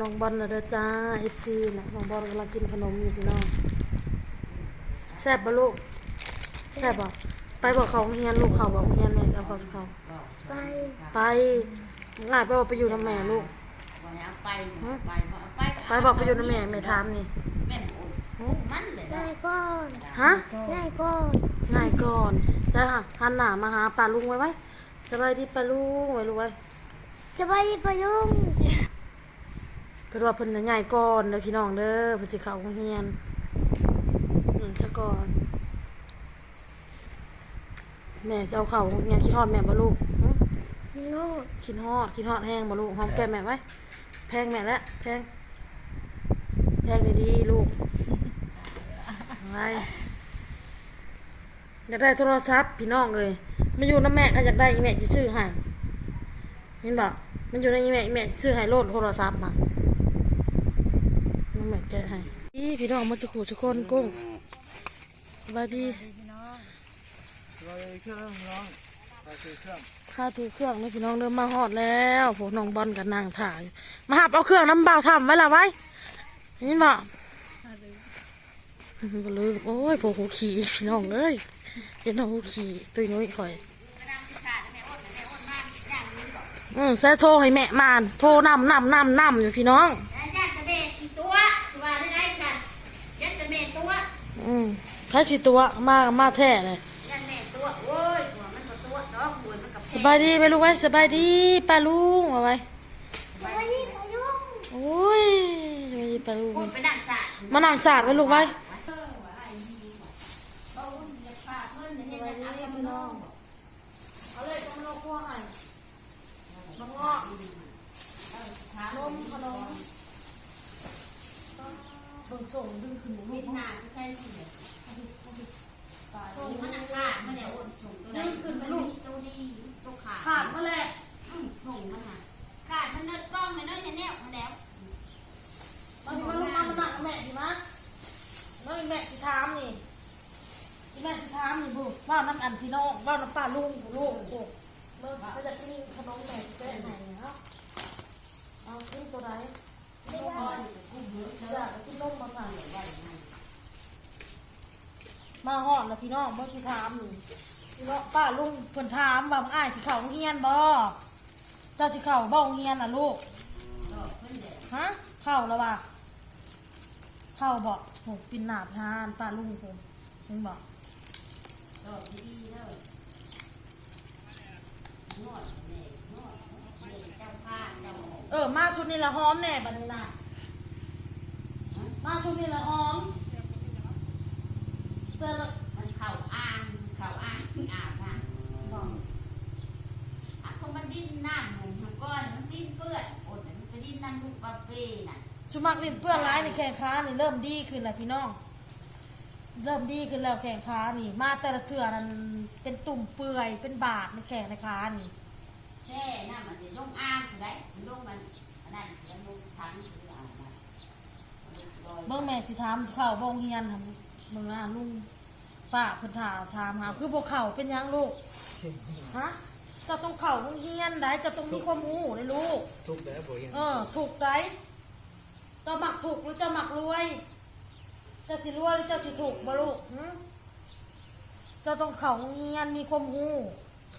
น้องบอลนะเด้อจ้าเอฟซีนะน้องบอลกำลังกินขนมอยู่พี่น้องแซ่บปะลูกแซ่บบ่ไปบอกเขาเฮียนลูกเขาบอกเฮียนแม่จะเอาเขาเขาไปไปง่ายไปบอกไปอยู่น้ำแม่ลูกว่าให้เอาไปไปเอาไปไปบอกไปอยู่น้ำแม่แม่ถามนี่แม่นโอนมันเลยได้ก่อนฮะได้ก่อนง่ายก่อนจะหันหน้ามาหาป้าลุงไว้ไว้สบายดีป้าลุงไว้ลูกไว้จะไปไปยุ่ง เป็นว่าเพิ่นน่ะง่ายก่อนเด้อพี่น้องเด้อเพิ่นสิเข้าโรงเรียนอืมซะก่อน แม่จะเอาเข้าโรงเรียนคิดฮอดแม่บ่ลูกหึโน่นคิดฮอดคิดฮอดแห้งบ่ลูกหอมแก้มแม่ไว้แพงแม่แล้วแพงแพงดีๆลูกอะไรอยากได้โทรศัพท์พี่น้องเอ้ยมาอยู่นำแม่ก็อยากได้อีแม่สิซื้อให้เห็นบ่มันอยู่ในอีแม่อีแม่สิซื้อให้โลดโทรศัพท์น่ะ น้องแม่แกะให้อี พี่น้องมาจะขู่ทุกคนกุ้งสบายดีเราเครื่องน้องเราคือเครื่องข้าถูเครื่องนี่พี่น้องเริ่มมาหอดแล้วโหน้องบอลกับนางถ่าย มาหับเอาเครื่องน้ำเบาทำไว้ละไว้เห็นบ่บ่เลยโอ้ยโผหูขี่พี่น้องเอ้ยเห็นน้องหูขี่ตุยนุ้ยข่อยอืมแซ่โทรให้แม่มานโทรนำนำนำนำอยู่พี่น้อง แล้วยัดจะเบะกี่ตัวว่าได้ไรกันยัดจะเบะตัว อืมพระสิตัวมามาแท้เลยยัดเบะตัวโอ้ยหัวมันก็ตัวดอกหัวมันกับสบายดีไปลูกไว้สบายดีป้าลุงเอาไว้จะไปไปยุ่งโอ้ยสบายดีป้าลุงพูดไปดังสามานั่งสาดไว้ลูกไว้เอาเลยจะมาลงครัวให้มะงอกนมขนม เบิ่งส่งดึงขึ้นหมูเวียดนามใช่สิชงมันขาดมันเนี่ยโอนชงตัวไหนมันลูกตัวดีตัวขาขาดมาแหละชงมันอะขาดมันเนื้อกล้องเนื้อเนี่ยแนวมันแล้วมาดิมาลูกมามานั่งกับแม่ดิมะน้อยแม่สิถามนี่ที่แม่สิถามนี่บุว่าน้ำอันพี่น้องว่าน้ำป้าลุงลูกลูกเบิ่งเขาจะกินขนมแม่สิแป้งให้เนาะเอากินตัวไหนไมาหอดแล้วพี่น้องเมื่อสิถามนี่พี่น้องป้าลุงเพิ่นถามว่ามึงอ้ายสิเข้าโรงเรียนบ่เจ้าสิเข้าบ่โรงเรียนน่ะลูกฮะเข้าแล้วว่ะเข้าบ่โหปินหนาบทานป้าลุงเพิ่นเพิ่นบอกดอกดีเด้อ นวดเนี่ยนวดเนี่ยเจ้าผ้าเจ้า เออมาชุดนี้ละหอมแน่บัดนี้น่ะมาชุดนี้ละหอมเตือนละมันเข่าอ่างเข่าอ่างอาบน้ำบอกอะคงมันดิ้นน้ำหมูมันก้อนมันดิ้นเปื้อนอดมันไปดิ้นน้ำลูกปลาเป้น่ะชุมักลิ้นเปื้อนร้ายในแข้งขานี่เริ่มดีขึ้นแล้วพี่น้องเริ่มดีขึ้นแล้วแข้งขานี่ มาแต่ละเถื่อนั้นเป็นตุ่มเปื่อยเป็นบาดในแข้งในขานี่ แช่น้ำมันจะลงอ่างได้มันลงมันอันนั้นมันลงถังหรืออ่างนะลอยเบิ่งแม่สิถามสิเข้าบ่งเฮียนทำเบิ่งหน้าลุงป้าเพิ่นถามถามหาคือบ่เข้าเป็นหยังลูกฮะเจะต้องเข้าโรงเรียนได้เจะต้องมีความรู้เลยลูก ทุกแบบบ่ยังเออถูกได้เจ้ามักถูกหรือเจ้ามักรวยเจ้าสิรวยหรือเจ้าสิถูกบ่ลูกหึเจ้าต้องเข้าโรงเรียนมีความรู้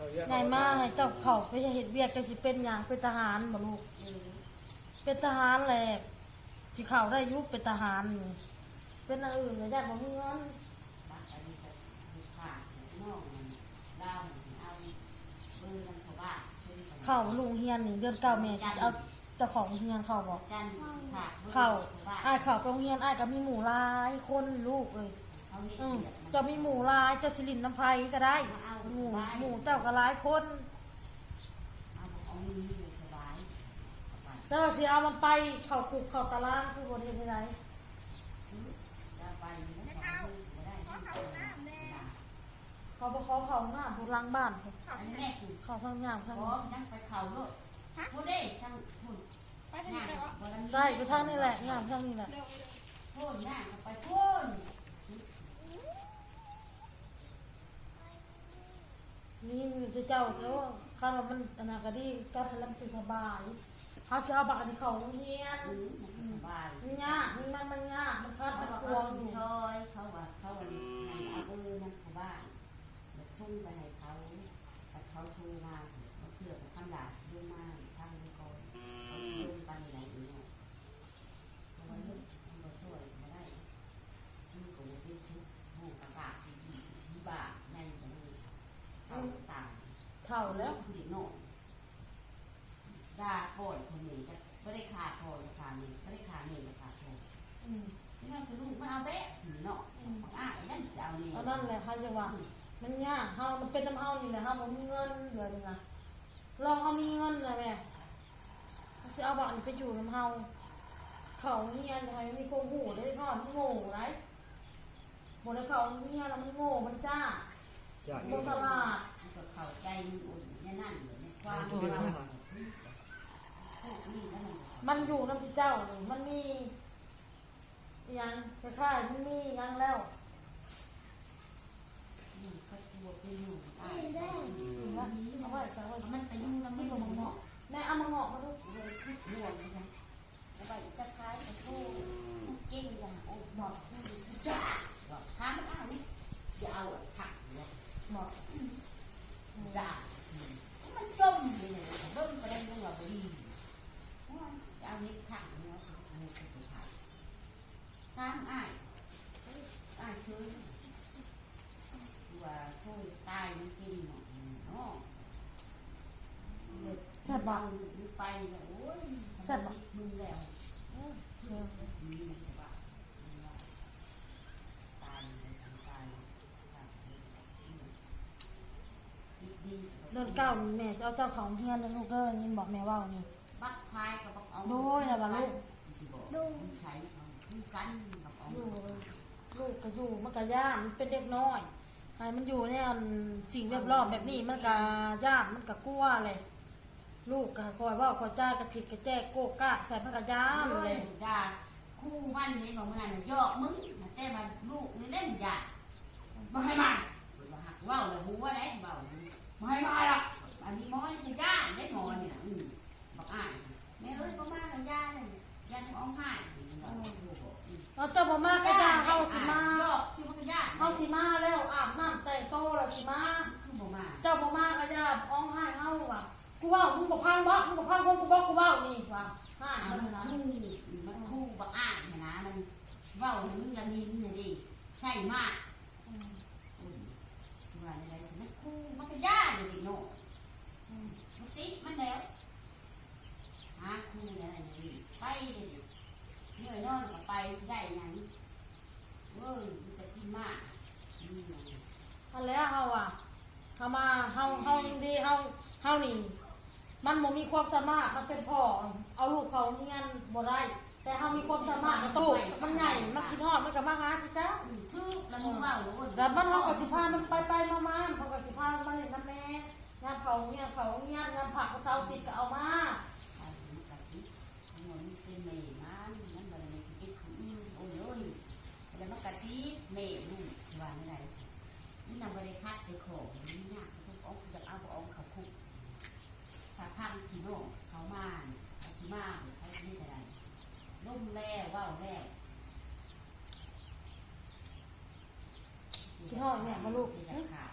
เขาแยกไงมาให้เจ้าเข้าไปเฮ็ดเวียกเจ้าสิเป็นหยังเป็นทหารบ่ลูกเป็นทหารแหละสิเข้าได้อยุเป็นทหารนี่เป็นอันอื่นเลยได้บ่มีเงินปากอันนี้ก็ลูกค้าน้องมันดาวมันเอาเบอร์มันเขาบ้าช่วยเขาเข้าลุงเฮียนนี่เดือนเก้าแม่สิเอาเจ้าของเฮียนเข้าบอกจันค่ะเข้าบ้าอ้ายเข้าไปโรงเรียนอ้ายก็มีหมู่หลายคนลูกเอ้ยเขามี อืมเกียรติมันเจะมีหมู่หลายเจ้าสิรินน้ำไผก็ได้ หมู่หมู่เจ้าก็หลายคนเอาเอามืออยู่สบายแต่ว่าสิเอามันไปเข้าคุกเข้าตารางคือบ่เฮ็ดให้ได้จะไปไม่ได้ไม่ได้ที่เจอเขาบ่ขอเข้าหน้าผู้หลังบ้านพุ่นอันนี้แม่คือเข้าทางย่างทางพร้อมยังไปเข่าโลดพูดได้ทั้งพูดงานได้ไปทางนี้แหละย่างทางนี้แหละพูดงานไปพูด เจ้าเจ้าข้าวมันอนาคตดีการทำลำตีสบายเขาชาวบ้านเขาเฮียนสบายมันยามันมันยากมันคาดมันกลัวอยู่ซยเขาว่าเขาว่าเอาบอนั่บานแบบซุ่มไป แล้วผู้หญิงโน่ด่าโอนคนนี้จะไม่ได้ขาดโอนขาดนี่ไม่ได้ขาดนี่ขาดโอนอืมนี่มันคือลูกมันเอาเตะเนาะอะนั่นจะเอานี่เอานั่นแหละเขาจะว่ามันยากเฮามันเป็นน้ำเฮานี่แหละเฮาบ่มีเงินเลยนี่นะลองเฮามีเงินนะแม่เขาสิเอาบ้านไปอยู่น้ำเฮาเขาเงียนให้มีโกงหูได้พ่อมันโง่ไรบ่ได้เขาเงียนแล้วมันโง่มันจ้าจากบ่สลาดมันก็เข้าใจมันอุ่นในนั่นอยู่ในความตัวเรานี้นี่แล้วมันมันอยู่น้ำสิเจ้านี่มันมีอิหยังคล้ายๆมันมีอิหยังแล้วนี่ก็ตัวเป็นอยู่ตายอืมว่าเอาไว้ใส่ไว้มันไปยุ่งแล้วไม่ลงเนาะแม่เอามาเหงาะมาดูเลยคิดรวมเลยนะแล้วไปจะคล้ายกับผู้เก่งอย่างโอ้บอกผู้จ้าบอกถามมันอ้าวนี่จะเอาถักเนาะ บอก ด่ามันจมเลยเนี่ยเบิ่งไปได้ยังว่าบ่ดีจะเอานิดถักเนาะอันนี้คือผู้ชายตามอ้ายอ้ายซื้อว่าช่วยตายมันกินเนาะเนาะ ใช่บอกไปเนี่ยโอ้ยมึงแล้วเชื่อสีนี่แต่ว่าตายเลยตายดีเดินเก้านี่แม่จะเอาเจ้าของเฮียนนะลูกเด้อยินบอกแม่ว่านี่บักพายกับบักเอาโดยนะบ่ลูกดูใช้คือกันบักเอาอยู่ลูกก็อยู่มันก็ย่านมันเป็นเด็กน้อยให้มันอยู่ในอันสิ่งแวดล้อมแบบนี้มันก็ย่านมันก็กลัวเลย ลูกก็คอยเว่าคอยจ้ากระติกกระแจกโกกกากใส่มันก็ย่านเลยด่าคู่มันนี่บอกมันนั่นยอกมึงแต่มันลูกนี่เล่นยาบ่ให้มาหักว่าวเลยหัวได้เบาบ่ให้มาหรอกอันนี้ม้อยคือย่าได้หมอเนี่ยอืมบักอ่านแม่เอ้ยบ่มากับย่าเลยย่าต้องเอาให้เราเจ้าบ่มาก็ย่าเฮาสิมา ยอกสิมันก็ย่าเฮาสิมาแล้วอาบน้ำแต่งโตวแล้วสิมาคือบ่มา เจ้าบ่มาก็ย่าอ้องไห้เฮาว่ะ กูว่ามึงบ่พังบ่มึงบ่พังกูบ่กูเว้านี่ว่ะห้าอ่ามันนะคู่มันคู่บักอ่านเนี่ยนะมันว้าวมึงละมินนี่ดิใช่มากว่าอะไรมันคู่มันก็ย่าอยู่ดิโน่อืมมันติมันแล้วหาคู่อะไรนี่ไปเลยเหนื่อยนอนก็ไปได้หยังเว้ยมันจะกินมากอืมอันแล้วเฮาอะเฮามาเฮาเฮายังดีเฮาเฮานี่ มันบ่มีความสามารถมันเป็นพ่อเอาลูกเขาเรียนบ่ได้แต่เฮามีความสามารถมันตู้มันใหญ่มันคิดฮอดมันก็มาหาสิจ้าอืมชื่อแล้วมึงเล่าแล้วอ้นแต่มันเฮาก็สิพามันไปไปมามาเขาก็สิพามันมาเล่นน้ำแม่งานเขาเนี่ยเขาเนี่ยงานผักเขาเสาร์อาทิตย์ก็เอามาไปมันกัดสิมันเป็นเมย์มันนั่นมันเป็นคิดของอิ่มโอ้ยโอ้ยแล้วมันกัดสิเมย์นู่นว่าไม่ได้นี่นำบริคัดไปของนี่ยากทุกองค์จะเอาองค์เขาคุก ถ้าพังที่โน่เขามาเขาที่มาเขาที่อะไรล่มแล้วว่าวแล้วคิดฮอดเนี่ยมาลูกจะขาด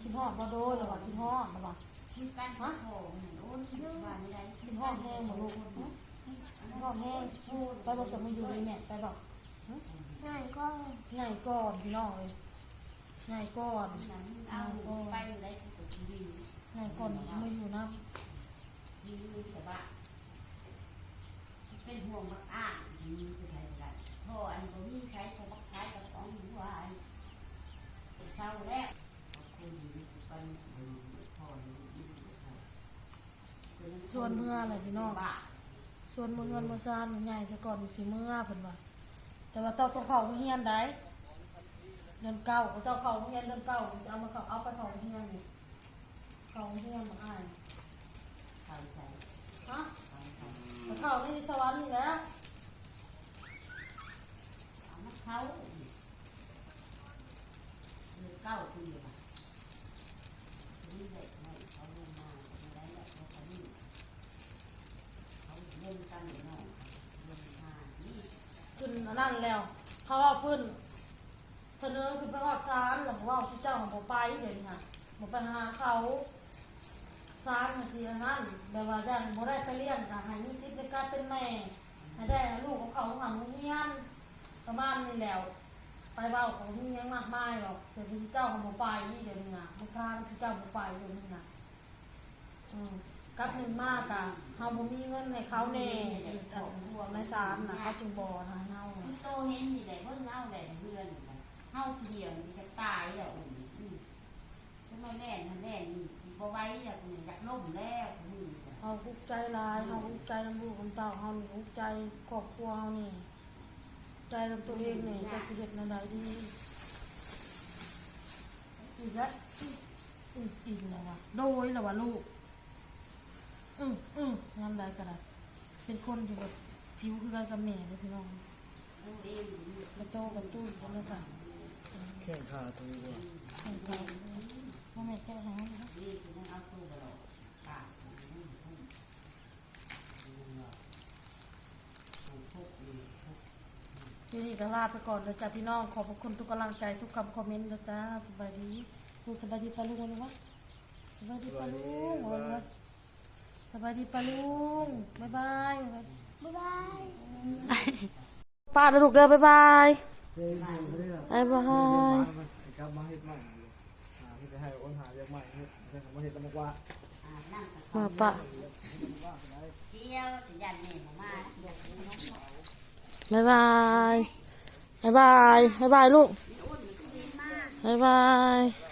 คิดฮอดบ่โดยระว่าคิดฮอดระว่าคือการพักของนั่นโอ้ยว่าไม่ได้คิดฮอดแห้งบ่ลูกคิดฮอดแห้งไปบอกจะมาอยู่ในแม่ไปบอกง่ายก็ง่ายก่อนพี่น้องเอ้ยง่ายก่อนเอาไปได้ทุกชีวิต ง่ายก่อนมาอยู่นะยืนแต่ว่าเป็นห่วงบักอ่ายืนคือใครอะไรพ่ออันก็มีใครเขาบักคล้ายกับของหัวอันเศร้าแล้วคุณไปสิพ่อส่วนเมื่ออะไรพี่น้องส่วนเมื่อเงินเมื่อซานใหญ่ซะก่อนสิเมื่อเพิ่นว่าแต่ว่าต้องต้องเข้าเฮียนได้เดือนเก้าก็ต้องเข้าเฮียนเดือนเก้าจะเอามาเข้าเอาไปเข้าเฮียนนี่ เข้าเฮียนมาอ้ายเขาใส่ฮะเขาใส่มาเข้าในสวรรค์นี่แหละเอามาเขาเก้าปีละนี่เด็กเขาลงมาไม่ได้แล้วเขาเขานี่เขาเล่นกันหน่อยเลงมานี่ขึ้นนั่นแล้ว เขาเอาเพิ่นเสนอขึ้นไปฮอดศาลแล้วก็เว่าที่เจ้าของบ่ไปเดี๋ยวนี้ค่ะบ่ไปหาเขา ศาลมันสิอันนั้นแบบว่าย่านบ่ได้ไปเลี้ยงก็ให้มีสิทธิ์ในการเป็นแม่ให้ได้ลูกของเขาหันโรงเรียนประมาณนี้แล้ว ไปเว้าของมียังมากมายหรอกแต่ที่เจ้าของบ่ไปเดี๋ยวนี้น่ะบ่กล้าที่เจ้าบ่ไปเดี๋ยวนี้น่ะอืมกับหนึ่งมากอะเฮาบ่มีเงินให้เขาแน่ในศาลน่ะเขาจึงบ่ให้เฮาโตเห็นนี่ได้เบิ่งเล่าได้เพื่อนเฮาเดียวมันจะตายแล้วอุ่นอืมจะมาแล่นมันแล่นนี่ บ่ไหว้แล้วคนนี้อยากล้มแล้วคนนี้เฮาทุกข์ใจหลายเฮาทุกข์ใจนํลูกนํเต้าเฮานี่ทุกข์ใจครอบครัวเฮานี่ ใจนํตัวเองนี่จะสิเฮ็ดแนวใดดีอีกแล้วอืออีกแล้วว่ะโดยแล้วว่ะลูก อืออืองามใดก็ได้เป็นคนที่แบบผิวคือกันกับแม่เลยพี่น้องเอาเองกระโตกระตุ้ยกันแล้วค่ะแข่งขาตัวนี้ว่ะให้เขาพ่อแม่แค่ให้เขา นะนี่คือมันเอาตู้ไปหรอกปากมันนี่พุ่งมันหรอกพุ่งพุ่งนี่พุ่งทีนี้ก็ลาไปก่อนเลยจ้ะพี่น้องขอบพระคุณทุกกำลังใจทุกคำคอมเมนต์นะจ้าสบายดีลูกสบายดีปะลุงวันนี้วะสบายดีปะลุงวันนี้วะสบายดีปะลุงบ๊ายบายบ๊ายบายป้าลูกเด้อบ๊ายบายเจ๊อยู่ไม่ได้หรอกบ๊ายบาย ใหม่เลยหาที่จะให้อ้นหาเรียกใหม่เฮ็ดเฮ็ดมาเห็นตะมกว่ามาป้าเที่ยวจะยันเนี่ยมาเดี๋ยวน้องบายบายบายบายบายบายลูกบายบาย